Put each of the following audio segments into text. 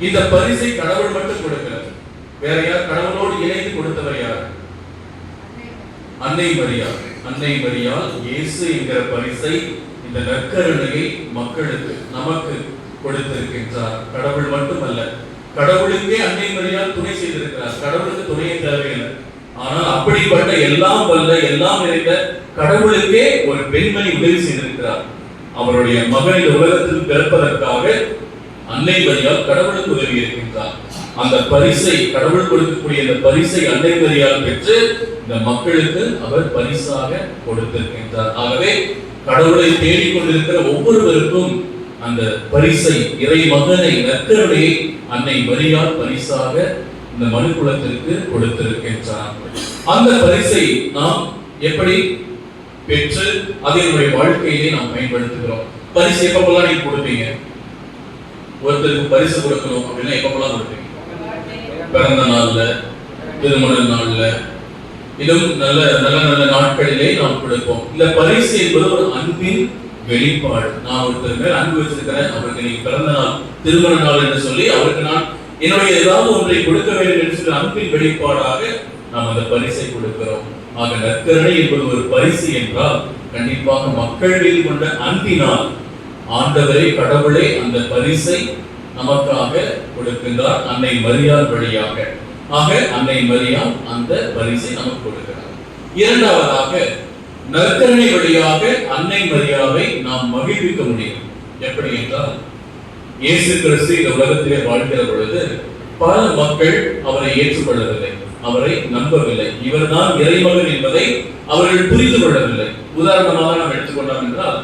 இந்த பரிசை கடவுள் மட்டும் கொடுக்கல வேற யார்? கடவுளோடு இணைந்து கொடுத்தவர் யார்? அன்னை மரியா. அன்னை மரியா இயேசு என்கிற பரிசை இந்த நற்கருணையை மக்களுக்கு நமக்கு கொடுத்திருக்கின்றார். கடவுள் மட்டுமல்ல கடவுளுக்கே அன்னை மரியால் துணை செய்திருக்கிறார். கடவுளுக்கு துணையை தேவையில்லை. ஆனால் அப்படிப்பட்ட எல்லாம் வல்ல எல்லாம் நிறைந்த கடவுளுக்கே ஒரு பெண்மணி உதவி செய்திருக்கிறார். அவருடைய மகன் உலகத்தில் பிறப்பதற்காக அன்னை மரியால் கடவுளுக்கு உதவி இருக்கின்றார். அந்த பரிசை கடவுள் கொடுக்கக்கூடிய அந்த பரிசை அன்னை மரியால் பெற்று இந்த மக்களுக்கு அவர் பரிசாக கொடுத்திருக்கின்றார். ஆகவே கடவுளை தேடிக்கொண்டிருக்கிற ஒவ்வொருவருக்கும் அந்த பரிசை இறை மகனை நற்கருணையை அன்னை மரியால் பரிசாக இந்த மனுக்குலத்திற்கு கொடுத்திருக்கின்றார். அந்த பரிசை நாம் எப்படி பெற்று அதனுடைய வாழ்க்கையிலே நாம் பயன்படுத்துகிறோம்? பரிசு எப்பெல்லாம் நீங்க கொடுப்பீங்க? ஒருத்தருக்கு பரிசு கொடுக்கணும் அப்படின்னா எப்பப்பெல்லாம் கொடுப்பீங்க? பிறந்த நாள்ல திருமண நாள்ல இன்னும் நல்ல நல்ல நல்ல நாட்களிலே நாம் கொடுப்போம். இந்த பரிசு என்பது ஒரு அன்பின் வெளிப்பாடு. நான் ஒருத்தர் மேல் அன்பு வச்சிருக்கிறேன் அவருக்கு நீங்க பிறந்த நாள் திருமண நாள் என்று சொல்லி அவருக்கு நான் என்னுடைய ஏதாவது ஒன்றை கொடுக்க வேண்டும் என்று சொல்லி அன்பின் வெளிப்பாடாக நாம் அந்த பரிசை கொடுக்கிறோம். ஆக நற்கரணை என்பது ஒரு பரிசு என்றால் கண்டிப்பாக மக்கள் மீது கொண்ட அன்பினால் ஆண்டவரே கடவுளே அந்த பரிசை நமக்காக கொடுக்கின்றார் அன்னை மரியாள் வழியாக. ஆக அன்னை மரியாள் அந்த பரிசை நமக்கு கொடுக்கிறார். இரண்டாவதாக நற்கரணை வழியாக அன்னை மரியாவை நாம் மகிழ்விக்க முடியும். எப்படி என்றால் இயேசு கிறிஸ்து இந்த உலகத்திலே வாழ்கிற பொழுது பல மக்கள் அவரை ஏற்றுக்கொள்ளவில்லை அவரை நம்பவில்லை. இவர்தான் இறைமகன் என்பதை அவர்கள் புரிந்து கொள்ளவில்லை. உதாரணமாக நாம் எடுத்துக்கொண்டோம் என்றால்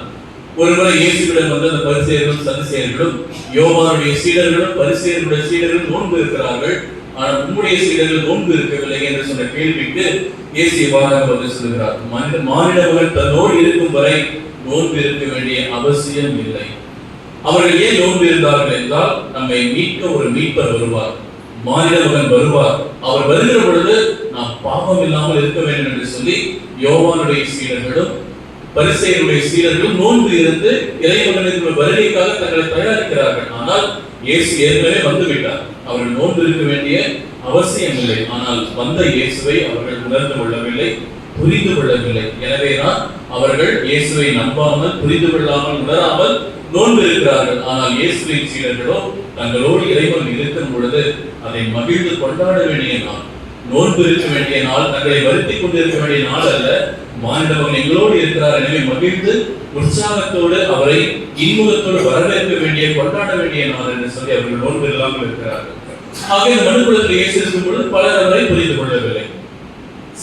ஒருமுறை இயேசுவிடம் வந்து அந்த பரிசெயர்களும் சதுசேயர்களும் யோவானுடைய சீடர்களும் பரிசெயர்களுடைய சீடர்களும் நோன்பு இருக்கிறார்கள். ஆனால் உம்முடைய சீடர்கள் நோன்பு இருக்கவில்லை என்று சொன்ன கேள்விக்கு இயேசு இவ்வாறாக பதில் சொல்கிறார். மனித மாநிலங்கள் தன்னோடு இருக்கும் வரை நோன்பு இருக்க வேண்டிய அவசியம் இல்லை. அவர்கள் ஏன் நோன்பு இருந்தார்கள் என்றால் நம்மை மீட்க ஒரு மீட்பர் வருவார். மாநில மகன் வருவார். அவர் வருகிற பொழுது நாம் பாவம் இல்லாமல் இருக்க வேண்டும் என்று சொல்லி யோவானுடைய சீடர்களும் பரிசெயருடைய சீரர்கள் நோன்பு இருந்து இறைவனின் வருகைக்காக தங்களை தயாரிக்கிறார்கள். ஆனால் இயேசு ஏற்கனவே வந்துவிட்டார். அவர்கள் நோன்பு இருக்க வேண்டிய அவசியம் இல்லை ஆனால் வந்த இயேசுவை அவர்கள் உணர்ந்து கொள்ளவில்லை புரிந்து கொள்ளவில்லை. எனவேதான் அவர்கள் இயேசுவை நம்பாமல் புரிந்து கொள்ளாமல் உணராமல் நோன்பு இருக்கிறார்கள் ஆனால் இயேசுவின் சீடர்களோ தங்களோடு இறைவன் இருக்கும் பொழுது அதை மகிழ்ந்து கொண்டாட வேண்டிய நாள். நோன்பு இருக்க வேண்டிய நாள் தங்களை வருத்திக் கொண்டிருக்க வேண்டிய நாள் அல்ல மாண்டவன் எங்களோடு இருக்கிறார் எனவே மகிழ்ந்து உற்சாகத்தோடு அவரை இன்முகத்தோடு வரவேற்க வேண்டிய கொண்டாட வேண்டிய நாள் என்று சொல்லி அவர்கள் நோன்பு இல்லாமல் இருக்கிறார்கள். ஆக இந்த மனுக்குலத்தில் இயேசு இருக்கும் பொழுது பலர் அவரை புரிந்து கொள்ளவில்லை.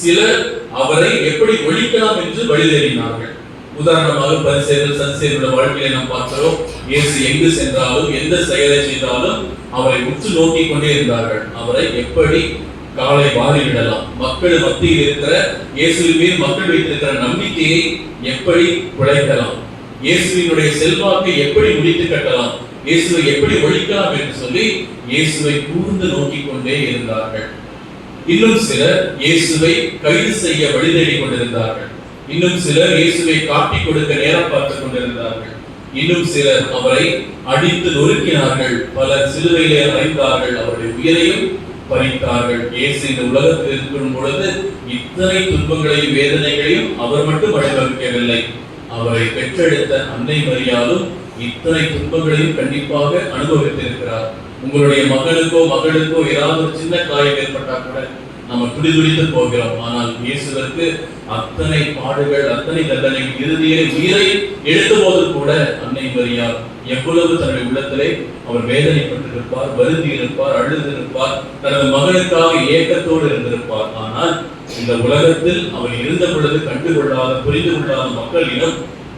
சிலர் அவரை எப்படி ஒழிக்கலாம் என்று வழிதேறினார்கள் உதாரணமாக பரிசேர்கள் சன்சேருடைய வாழ்க்கையை நாம் பார்க்கிறோம் இயேசு எங்கு சென்றாலும் எந்த செயலை செய்தாலும் அவரை உற்று நோக்கி கொண்டே இருந்தார்கள். அவரை எப்படி காலை வாரிவிடலாம். மக்கள் மத்தியில் இருக்கிற இயேசுவின் மீது மக்கள் வைத்திருக்கிற நம்பிக்கையை எப்படி குலைக்கலாம்? இயேசுவினுடைய செல்வாக்கை எப்படி முடித்து கட்டலாம்? இயேசுவை எப்படி ஒழிக்கலாம் என்று சொல்லி இயேசுவை கூர்ந்து நோக்கிக் கொண்டே இருந்தார்கள். இன்னும் சிலர் இயேசுவை கைது செய்ய வழிதேடி கொண்டிருந்தார்கள். இன்னும் சிலர் இயேசுவை காட்டிக் கொடுக்க நேரம் பார்த்துக் கொண்டிருந்தார்கள். இன்னும் சிலர் அவரை அடித்து நொறுக்கினார்கள். பலர் சிலுவையிலே அறைந்தார்கள். அவருடைய உயிரையும் பறித்தார்கள் இயேசு இந்த உலகத்தில் இருக்கும் பொழுது இத்தனை துன்பங்களையும் வேதனைகளையும் அவர் மட்டும் அனுபவிக்கவில்லை அவரை பெற்றெடுத்த அன்னை மரியாலும் இத்தனை துன்பங்களையும் கண்டிப்பாக அனுபவித்திருக்கிறார். உங்களுடைய மகனுக்கோ மகளுக்கோ ஏதாவது ஒரு சின்ன காயம் ஏற்பட்டால் கூட நம்ம துடிதுடித்து போகிறோம். ஆனால் இயேசுவிற்கு அத்தனை பாடுகள் அத்தனை தண்டனை இறுதியை உயிரை எடுத்த போது கூட அன்னை மரியார் எவ்வளவு தன்னுடைய உள்ளத்திலே அவர் வேதனைப்பட்டிருப்பார் வருந்தி இருப்பார் அழுது இருப்பார் தனது மகனுக்காக ஏக்கத்தோடு இருந்திருப்பார். ஆனால் இந்த உலகத்தில் அவர் இருந்த பொழுது கண்டுகொள்ளாத புரிந்து கொள்ளாத மக்களிடம்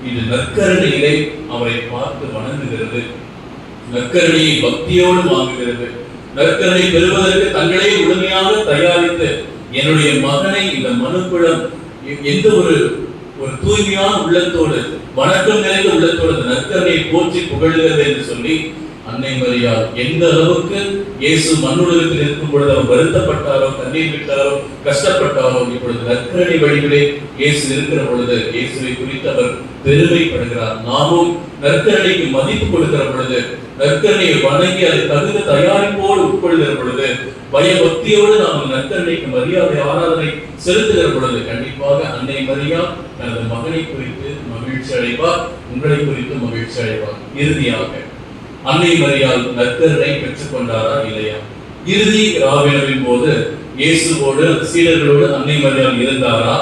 இது நற்கரணையிலே அவரை பார்த்து வணங்குகிறது. நற்கரணையை பக்தியோடு வாங்குகிறது. நற்கரணை பெறுவதற்கு தங்களை முழுமையாக தயாரித்து என்னுடைய மகனை இந்த மனுக்குளம் எந்த ஒரு ஒரு தூய்மையான உள்ளத்தோடு வணக்கம் நிறைந்த உள்ளத்தோடு அந்த போற்றி புகழுகிறது என்று சொல்லி அன்னை மரியாள் எந்த அளவுக்கு இயேசு மண்ணுலகத்தில் இருக்கும் பொழுது அவர் வருத்தப்பட்டாரோ கண்ணீர் விட்டாரோ கஷ்டப்பட்டாரோ இப்பொழுது நற்கரணை வழிகளே இயேசு இருக்கிற பொழுது இயேசுவை குறித்து அவர் பெருமைப்படுகிறார். நாமும் நற்கரணைக்கு மதிப்பு கொடுக்கிற பொழுது நற்கரணையை வணங்கி அதை தகுந்த தயாரிப்போடு உட்கொள்கிற பொழுது பயபக்தியோடு நாம் நற்கரணைக்கு மரியாதை ஆராதனை செலுத்துகிற பொழுது கண்டிப்பாக அன்னை மரியா தனது மகனை குறித்து மகிழ்ச்சி அடைவார் உங்களை குறித்து மகிழ்ச்சி அடைவார். இறுதியாக அன்னை மரியால் நற்கரனை பெற்றுக் கொண்டாரா இல்லையா? இறுதி ராவினவின் போது இயேசுவோடு சீடர்களோடு அன்னை மரியால் இருந்தாரா?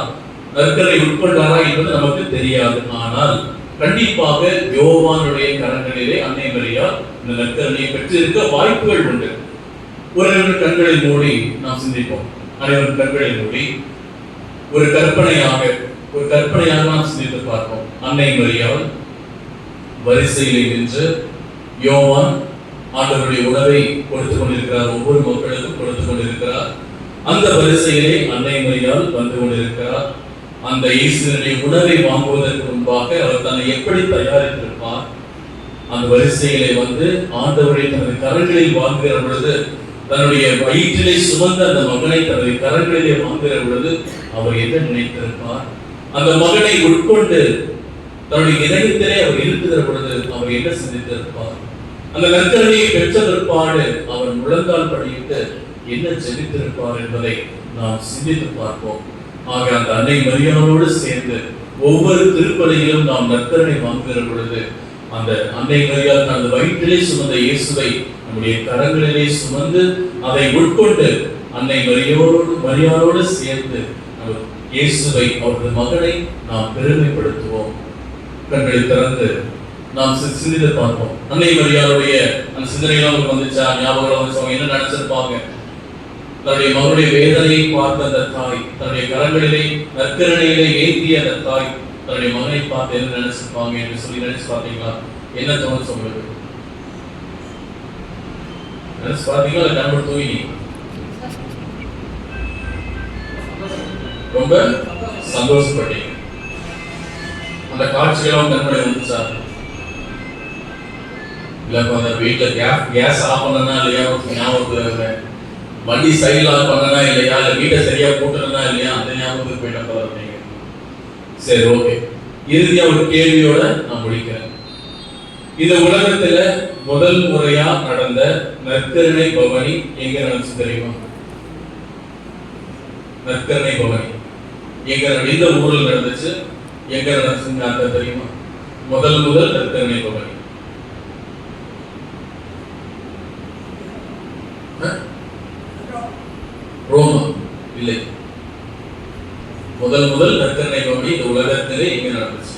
கர்த்தரை உட்கொண்டாரா என்பது நமக்கு தெரியாது. ஆனால் கண்டிப்பாக யோவானுடைய கரங்களிலே அன்னை மரியால் இந்த நற்கரனை பெற்றிருக்க வாய்ப்புகள் உண்டு. ஒரு கண்களை மூடி நாம் சிந்திப்போம். அனைவரும் கண்களை மூடி ஒரு கற்பனையாக ஒரு கற்பனையாக நாம் சிந்தித்து பார்ப்போம். அன்னை மரியால் வரிசையிலே நின்று யோவான் ஆண்டவருடைய உணவை கொடுத்துக் கொண்டிருக்கிறார். ஒவ்வொரு மக்களுக்கும் கொடுத்துக் கொண்டிருக்கிறார். அந்த வரிசையிலே அன்னை மரியாள் வந்து கொண்டிருக்கிறார். அந்த இயேசுடைய உணவை வாங்குவதற்கு முன்பாக அவர் தன்னை எப்படி தயாரித்திருப்பார்? அந்த வரிசையிலே வந்து ஆண்டவரை தனது கரங்களில் வாங்குகிற பொழுது தன்னுடைய வயிற்றிலே சுமந்த அந்த மகனை தனது கரங்களிலே வாங்குகிற பொழுது அவர் என்ன நினைத்திருப்பார்? அந்த மகனை உட்கொண்டு தன்னுடைய இதயத்திலே அவர் இருக்குகிற பொழுது அவர் என்ன சிந்தித்திருப்பார்? அந்த நற்கரணியை பெற்ற பிற்பாடு அவர் முழங்கால் படியிட்டு என்ன செலுத்திருப்பார் என்பதை நாம் சிந்தித்து பார்ப்போம். ஆக அந்த அன்னை மரியாதோடு சேர்ந்து ஒவ்வொரு திருப்பலியிலும் நாம் நற்கரணை வாங்குகிற பொழுது அந்த அன்னை மரியாள் தனது வயிற்றிலே சுமந்த இயேசுவை நம்முடைய கரங்களிலே சுமந்து அதை உட்கொண்டு அன்னை மரியோடு மரியாதோடு சேர்ந்து இயேசுவை அவரது மகனை நாம் பெருமைப்படுத்துவோம். கண்களை திறந்து நாம் சி- சிந்தித்து பார்ப்போம். அன்னை மரியாளுடைய அந்த சிந்தனைகள் அவங்களுக்கு வந்துச்சா? ஞாபகம் வந்துச்சு? அவங்க என்ன நினைச்சிருப்பாங்க? தன்னுடைய மகளுடைய வேதனையை பார்த்த அந்த தாய் தன்னுடைய கரங்களிலே நற்கரணையிலே ஏந்திய அந்த தாய் தன்னுடைய மகனை பார்த்து என்ன நினைச்சிருப்பாங்க என்று சொல்லி நினைச்சு பார்த்தீங்களா? என்ன தோணுச்சு உங்களுக்கு நினைச்சு பார்த்தீங்களா? இல்லை தூங்கி ரொம்ப சந்தோஷப்பட்டீங்க. அந்த காட்சிகளும் கண்மணி வந்துச்சா? இல்ல இப்ப அந்த வீட்டில் கேஸ் கேஸ் ஆஃப் பண்ணனா இல்லையா? ஞாபகத்துல இல்லை வண்டி சைடில் ஆஃப் பண்ணனா இல்லையா? இல்லை வீட்டை சரியா போட்டுனா இல்லையா? அந்த ஞாபகத்துக்கு போயிட்ட போல இருந்தீங்க சரி ஓகே இறுதியாக ஒரு கேள்வியோட நான் முடிக்கிறேன். இந்த உலகத்துல முதல் முறையா நடந்த நற்கருணை பவனி எங்க நடந்துச்சு தெரியுமா? நற்கருணை பவனி. எங்க நட- ஊரில் நடந்துச்சு? எங்க நடந்துச்சுன்னு யாருக்கா தெரியுமா? முதல் முதல் நற்கருணை பவனி. முதல் முதல் கத்தனை பவனி இந்த உலகத்திலே எங்க நடந்துச்சு?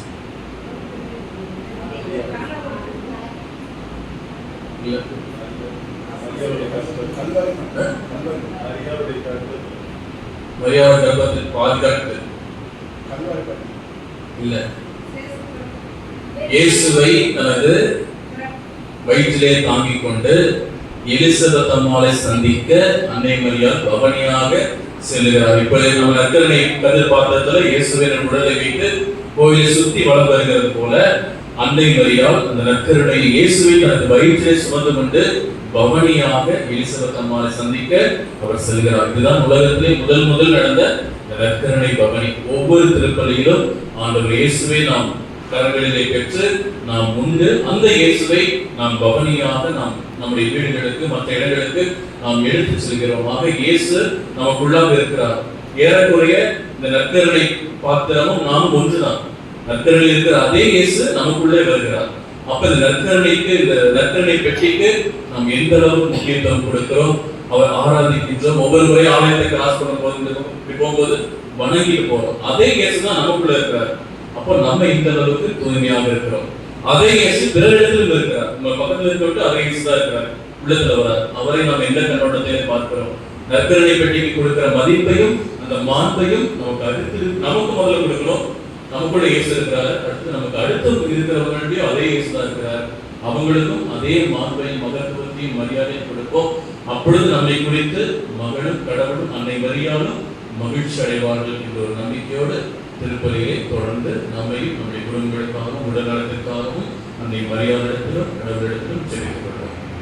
மரியாதை கர்ப்பத்தில் பாதுகாத்து. இல்ல. இயேசுவை தனது வயிற்றிலே தாங்கிக் கொண்டு எலிசபெத் அம்மாளை சந்திக்க அன்னை மரியாள் பவனியாக செல்லுகிறார். இப்பொழுது நம்ம நற்கரணை கதிர் பார்த்ததுல இயேசுவின் உடலை வைத்து கோயிலை சுத்தி வளம் வருகிறது போல அன்னை மரியால் அந்த நற்கருணை இயேசுவை தனது வயிற்றிலே சுமந்து கொண்டு பவனியாக எலிசபெத் அம்மாவை சந்திக்க அவர் செல்கிறார். இதுதான் உலகத்திலே முதல் முதல் நடந்த இந்த நற்கருணை பவனி. ஒவ்வொரு திருப்பலியிலும் ஆண்டவர் இயேசுவை நாம் கரங்களிலே பெற்று நாம் உண்டு. அந்த இயேசுவை நாம் பவனியாக நாம் நம்முடைய வீடுகளுக்கு மற்ற இடங்களுக்கு நாம் எடுத்து செல்கிறோமாக. இயேசு நமக்குள்ளாக இருக்கிறார். ஏறக்குறைய இந்த நற்கர்களை பாத்திரமும் நாம் ஒன்றுதான். நற்கருணையில் இருக்கிற அதே இயேசு நமக்குள்ளே வருகிறார். அப்ப இந்த நற்கரணைக்கு இந்த நற்கரணை பெட்டிக்கு நாம் எந்த அளவுக்கு முக்கியத்துவம் கொடுக்கிறோம்? அவர் ஆராதிக்கின்றோம். ஒவ்வொரு முறை ஆலயத்தை கிராஸ் பண்ணும் போது போகும்போது வணங்கிட்டு போறோம். அதே இயேசு தான் நமக்குள்ள இருக்கிறார். அப்போ நம்ம இந்த அளவுக்கு தூய்மையாக இருக்கிறோம். அதே இயேசு பிறரிடத்திலும் இருக்கிறார். நம்ம பக்கத்தில் இருக்க அதே இயேசு தான் இருக்கிறார். உள்ளத்துல வரார் அவரை நாம் எந்த கண்ணோட்டத்திலே பார்க்கிறோம்? நற்கரணை பெட்டிக்கு கொடுக்கிற மதிப்பையும் அந்த மாண்பையும் நமக்கு அடுத்து நமக்கு முதல்ல கொடுக்கணும் நமக்குள்ள இயேசு இருக்கிறார். அடுத்து நமக்கு அடுத்து இருக்கிறவங்கள்டையும் அதே இயேசு தான் இருக்கிறார். அவங்களுக்கும் அதே மாண்பையும் மகத்துவத்தையும் மரியாதையும் கொடுப்போம். அப்பொழுது நம்மை குறித்து மகளும் கடவுளும் அன்னை மரியாளும் மகிழ்ச்சி அடைவார்கள் என்ற ஒரு நம்பிக்கையோடு திருப்பலியை தொடர்ந்து நம்மையும் நம்முடைய குடும்பங்களுக்காகவும் உடல் நலத்திற்காகவும் அன்னை மரியாதையிடத்திலும் கடவுளிடத்திலும் செலுத்திக் கொள்வோம்